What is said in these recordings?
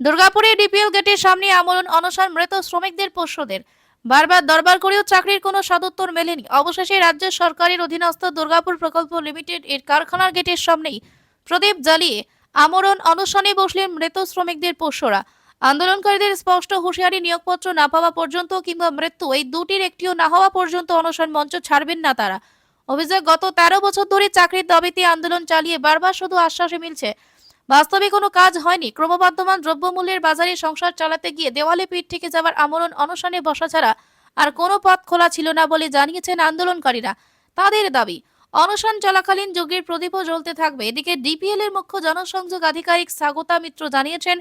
দুর্গাপুরে ডিপিএল গেটের সামনে আমরণ অনশন, মৃত শ্রমিকদের পোষ্যদের। বারবার দরবার করেও চাকরির কোনো সদুত্তর মেলেনি। অবশেষে রাজ্য সরকারের অধীনস্থ দুর্গাপুর প্রকল্প লিমিটেড এর কারখানার গেটের সামনেই প্রদীপ জ্বালিয়ে আমরণ অনশনে বসলেন মৃত শ্রমিকদের পোষ্যরা। আন্দোলনকারীদের স্পষ্ট হুঁশিয়ারি, নিয়োগপত্র না পাওয়া পর্যন্ত কিংবা মৃত্যু এই দুটির একটিও না হওয়া পর্যন্ত অনশন মঞ্চ ছাড়বেন না তারা। অভিযোগ, গত তেরো বছর ধরে চাকরির দাবিতে আন্দোলন চালিয়ে বারবার শুধু আশ্বাসে মিলছে বাস্তবে কোনো কাজ হয়নি। ক্রমবর্ধমান দ্রব্যমূল্যের বাজারে সংসার চালাতে গিয়ে দেওয়ালে পিঠ থেকে যাওয়ার আমরণ অনশনে বসা ছাড়া আর কোনো পথ খোলা ছিল না বলে জানিয়েছেন আন্দোলনকারীরা। তাদের দাবি, অনশন চলাকালীন যুগের প্রদীপও জ্বলতে থাকবে। এদিকে ডিপিএল এর মুখ্য জনসংযোগ আধিকারিক স্বাগতা মিত্র জানিয়েছেন,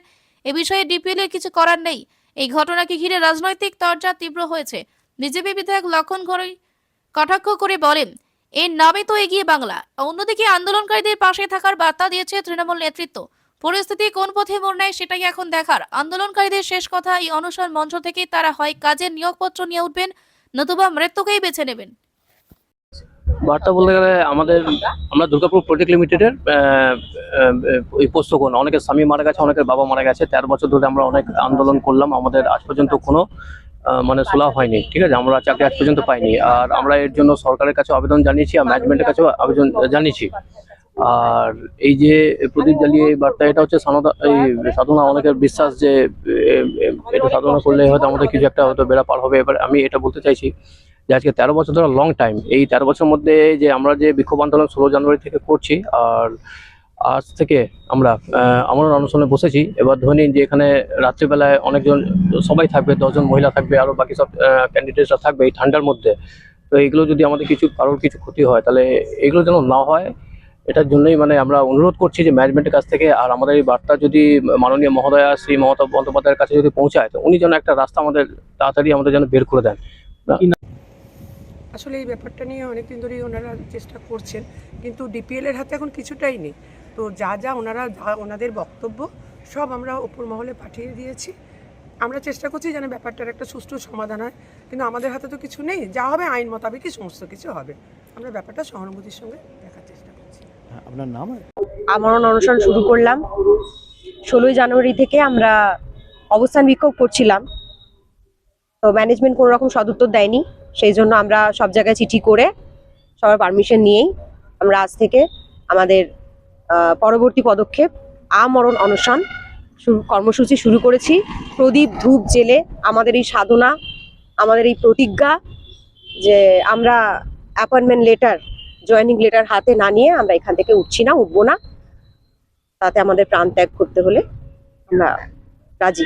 এ বিষয়ে ডিপিএল এর কিছু করার নেই। এই ঘটনাকে ঘিরে রাজনৈতিক তরজা তীব্র হয়েছে। বিজেপি বিধায়ক লক্ষণ ঘরই কটাক্ষ করে বলেন এর নামে তো এগিয়ে বাংলা। অন্যদিকে আন্দোলনকারীদের পাশে থাকার বার্তা দিয়েছে তৃণমূল নেতৃত্ব। পরিস্থিতি কোন পথে মোড় নেয় সেটাই এখন দেখার। আন্দোলনকারীদের শেষ কথা এই অনশন মঞ্চ থেকে তারা হয় কাজের নিয়োগপত্র নিয়ে উঠবেন, নতুবা মৃত্যুকেই বেছে নেবেন। বার্তা বলতে গেলে আমাদের, আমরা দুর্গাপুর প্রজেক্ট লিমিটেডের ওই পোস্তকোণ অনেকের স্বামী মারা গেছে, অনেকের বাবা মারা গেছে। তেরো বছর ধরে আমরা অনেক আন্দোলন করলাম। আমাদের আজ পর্যন্ত কোনো মানে সুলাভ হয়নি। ঠিক আছে? আমরা চাকরি আজ পর্যন্ত পাইনি। আর আমরা এর জন্য সরকারের কাছে আবেদন জানিয়েছি আর ম্যানেজমেন্টের কাছেও আবেদন জানিয়েছি। আর এই যে প্রদীপ জ্বালিয়ে এই বার্তা, এটা হচ্ছে সাধনা, এই সাধনা অনেকের বিশ্বাস যে এটা সাধনা করলে হয়তো আমাদের কিছু একটা হয়তো বেড়া পার হবে। এবার আমি এটা বলতে চাইছি যে আজকে তেরো বছর ধরে লং টাইম এই তেরো বছরের মধ্যে যে আমরা যে বিক্ষোভ আন্দোলন ষোলো জানুয়ারি থেকে করছি, আর আজ থেকে আমরা আমরা অনশনে বসেছি। এবার ধরে নিন যে এখানে রাত্রিবেলায় অনেকজন সবাই থাকবে দশজন মহিলা থাকবে আরও বাকি সব ক্যান্ডিডেটরা থাকবে এই ঠান্ডার মধ্যে। তো এইগুলো যদি আমাদের কিছু কারোর কিছু ক্ষতি হয় তাহলে এগুলো যেন না হয় এটার জন্যই মানে আমরা অনুরোধ করছি যে ম্যানেজমেন্টের কাছ থেকে আর আমাদের এই বার্তা যদি মাননীয় মহোদয়া শ্রী মমতা বন্দ্যোপাধ্যায়ের কাছে যদি পৌঁছায় তো উনি যেন একটা রাস্তা আমাদের তাড়াতাড়ি আমাদের যেন বের করে দেন। আসলে এই ব্যাপারটা নিয়ে অনেকদিন ধরেই ওনারা চেষ্টা করছেন কিন্তু ডিপিএল এর হাতে এখন কিছুটাই নেই। তো যা যা ওনারা ওনাদের বক্তব্য সব আমরা ওপর মহলে পাঠিয়ে দিয়েছি। আমরা চেষ্টা করছি যেন ব্যাপারটার একটা সুষ্ঠু সমাধান হয় কিন্তু আমাদের হাতে তো কিছু নেই। যা হবে আইন মোতাবেকই সমস্ত কিছু হবে। আমরা ব্যাপারটা সহানুভূতির সঙ্গে দেখার চেষ্টা করছি। আপনার নাম? আমরণ অনশন শুরু করলাম। ষোলোই জানুয়ারি থেকে আমরা অবস্থান বিক্ষোভ করছিলাম। তো ম্যানেজমেন্ট কোনো রকম সদুত্তর দেয়নি। সেই জন্য আমরা সব জায়গায় চিঠি করে সবার পারমিশন নিয়েই আমরা আজ থেকে আমাদের পরবর্তী পদক্ষেপ, আমরণ অনশন শুরু, কর্মসূচি শুরু করেছি। প্রদীপ ধূপ জেলে আমাদের এই সাধনা, আমাদের এই প্রতিজ্ঞা যে আমরা অ্যাপয়েন্টমেন্ট লেটার জয়েনিং লেটার হাতে না নিয়ে আমরা এখান থেকে উঠছি না, উঠবো না। তাতে আমাদের প্রাণ ত্যাগ করতে হলে আমরা রাজি।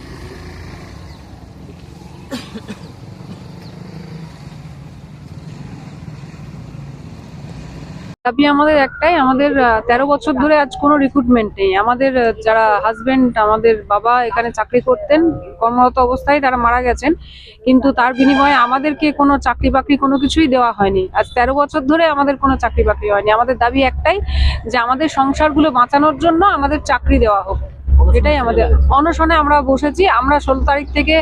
দাবি আমাদের একটাই, আমাদের তেরো বছর ধরে আজ কোনো রিক্রুটমেন্ট নেই। আমাদের যারা হাজবেন্ড আমাদের বাবা এখানে চাকরি করতেন, কর্মরত অবস্থায় তারা মারা গেছেন। কিন্তু তার বিনিময়ে আমাদেরকে কোনো চাকরি বাকরি কোনো কিছুই দেওয়া হয়নি। আজ তেরো বছর ধরে আমাদের কোনো চাকরি বাকরি হয়নি। আমাদের দাবি একটাই যে আমাদের সংসারগুলো বাঁচানোর জন্য আমাদের চাকরি দেওয়া হোক। এটাই আমাদের অনশনে আমরা বসেছি আমরা ষোলো তারিখ থেকে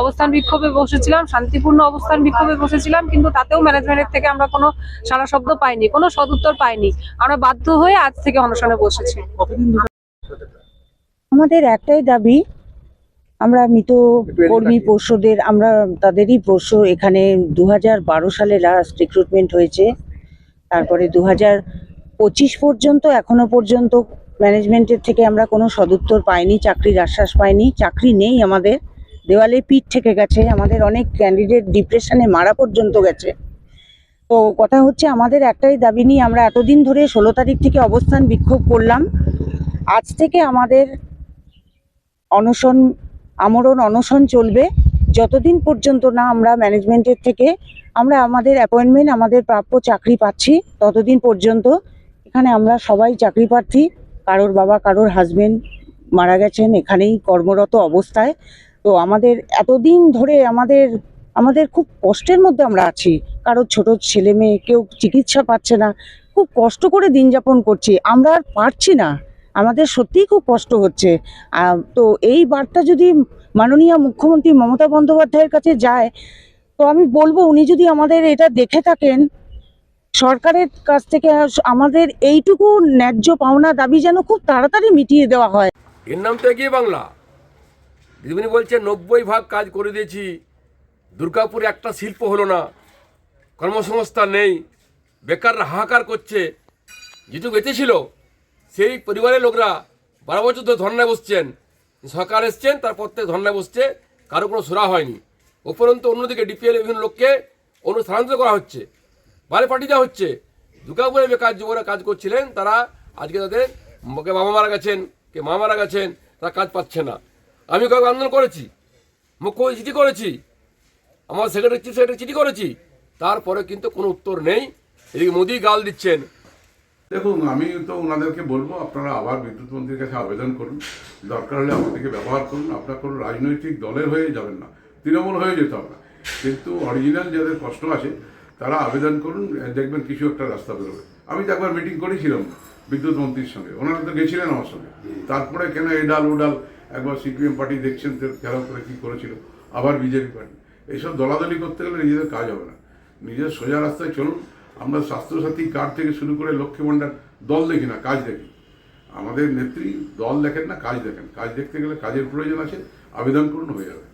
অবস্থান বিক্ষোভে বসেছিলাম শান্তিপূর্ণ অবস্থান বিক্ষোভে বসেছিলাম কিন্তু তাতেও ম্যানেজমেন্টের থেকে আমরা কোনো সারা শব্দ পাইনি কোনো সদুত্তর পাইনি। আমরা বাধ্য হয়ে আজ থেকে অনশনে বসেছি। আমাদের একটাই দাবি আমরা মৃত কর্মী পোষ্যদের আমরা তাদেরই পোষ্য এখানে দু বারো সালে লাস্ট রিক্রুটমেন্ট হয়েছে তারপরে দু হাজার পঁচিশ পর্যন্ত এখনও পর্যন্ত ম্যানেজমেন্টের থেকে আমরা কোনো সদুত্তর পাইনি, চাকরির আশ্বাস পাইনি, চাকরি নেই আমাদের। দেওয়ালে পিঠ থেকে গেছে, আমাদের অনেক ক্যান্ডিডেট ডিপ্রেশনে মারা পর্যন্ত গেছে। তো কথা হচ্ছে, আমাদের একটাই দাবি নিয়ে আমরা এতদিন ধরে ষোলো তারিখ থেকে অবস্থান বিক্ষোভ করলাম। আজ থেকে আমাদের অনশন, আমরণ অনশন চলবে। যতদিন পর্যন্ত না আমরা ম্যানেজমেন্টের থেকে, আমরা আমাদের অ্যাপয়েন্টমেন্ট আমাদের প্রাপ্য চাকরি পাচ্ছি, ততদিন পর্যন্ত এখানে আমরা সবাই চাকরি প্রার্থী। কারোর বাবা, কারোর হাজবেন্ড মারা গেছেন, এখানেই কর্মরত অবস্থায়। তো আমাদের এতদিন ধরে আমাদের আমাদের খুব কষ্টের মধ্যে আমরা আছি। কারও ছোট ছেলে মেয়ে কেউ চিকিৎসা পাচ্ছে না। খুব কষ্ট করে দিন যাপন করছি। আমরা আর পারছি না। আমাদের সত্যিই খুব কষ্ট হচ্ছে। তো এই বার্তা যদি মাননীয় মুখ্যমন্ত্রী মমতা বন্দ্যোপাধ্যায়ের কাছে যায়, তো আমি বলব উনি যদি আমাদের এটা দেখে থাকেন সরকারের কাছ থেকে আমাদের এইটুকু ন্যায্য পাওনা দাবি যেন খুব তাড়াতাড়ি মিটিয়ে দেওয়া হয়। এর নাম তো এগিয়ে বাংলা। দিদিমণি বলছে, নব্বই ভাগ কাজ করে দিয়েছি, দুর্গাপুরে একটা শিল্প হলো না কর্মসংস্থান নেই বেকাররা হাহাকার করছে। যেটুকু বেঁচে ছিল, সেই পরিবারের লোকরা বারো বছর ধরে ধর্নায় বসছেন। সরকার এসছেন তারপর থেকে ধর্নায় বসছে, কারও কোনো সুরা হয়নি। উপরন্তু অন্যদিকে ডিপিএল বিভিন্ন লোককে অন্য স্থানান্তর করা হচ্ছে। বাইরে পাঠিয়ে দেওয়া হচ্ছে। দুর্গাপুরে বেকার যুবরা কাজ করছিলেন, তারা আজকে তাদের কে বাবা মারা গেছেন, কে মা মারা গেছেন, তারা কাজ পাচ্ছে না। আমি কয়েক আন্দোলন করেছি মুখ্যমন্ত্রী চিঠি করেছি, আমার সেক্রেটারি চিফ সেক্রেটারি চিঠি করেছি, তারপরে কিন্তু কোনো উত্তর নেই। এদিকে মোদি গাল দিচ্ছেন। দেখুন, আমি তো ওনাদেরকে বলব, আপনারা আবার বিদ্যুৎ মন্ত্রীর কাছে আবেদন করুন। দরকার হলে আমাদেরকে ব্যবহার করুন, আপনার কোনো রাজনৈতিক দলের হয়ে যাবেন না। তৃণমূল হয়ে যেতে হবে না। কিন্তু অরিজিনাল যাদের কষ্ট আছে তারা আবেদন করুন, দেখবেন কিছু একটা রাস্তা বেরোবে। আমি তো একবার মিটিং করেছিলাম বিদ্যুৎ মন্ত্রীর সঙ্গে। ওনারা তো গেছিলেন আমার সঙ্গে। তারপরে কেন এডাল ওডাল একবার সিপিএম পার্টি দেখছেন খেলা করে কী করেছিল? আবার বিজেপি পার্টি। এইসব দলাদলি করতে গেলে নিজেদের কাজ হবে না। নিজের সোজা রাস্তায় চলুন। আমরা স্বাস্থ্যসাথী কার্ড থেকে শুরু করে লক্ষ্মী ভাণ্ডার দল দেখি না, কাজ দেখি। আমাদের নেত্রী দল দেখেন না, কাজ দেখেন। কাজ দেখতে গেলে কাজের প্রয়োজন আছে, আবেদন করুন, হয়ে যাবে।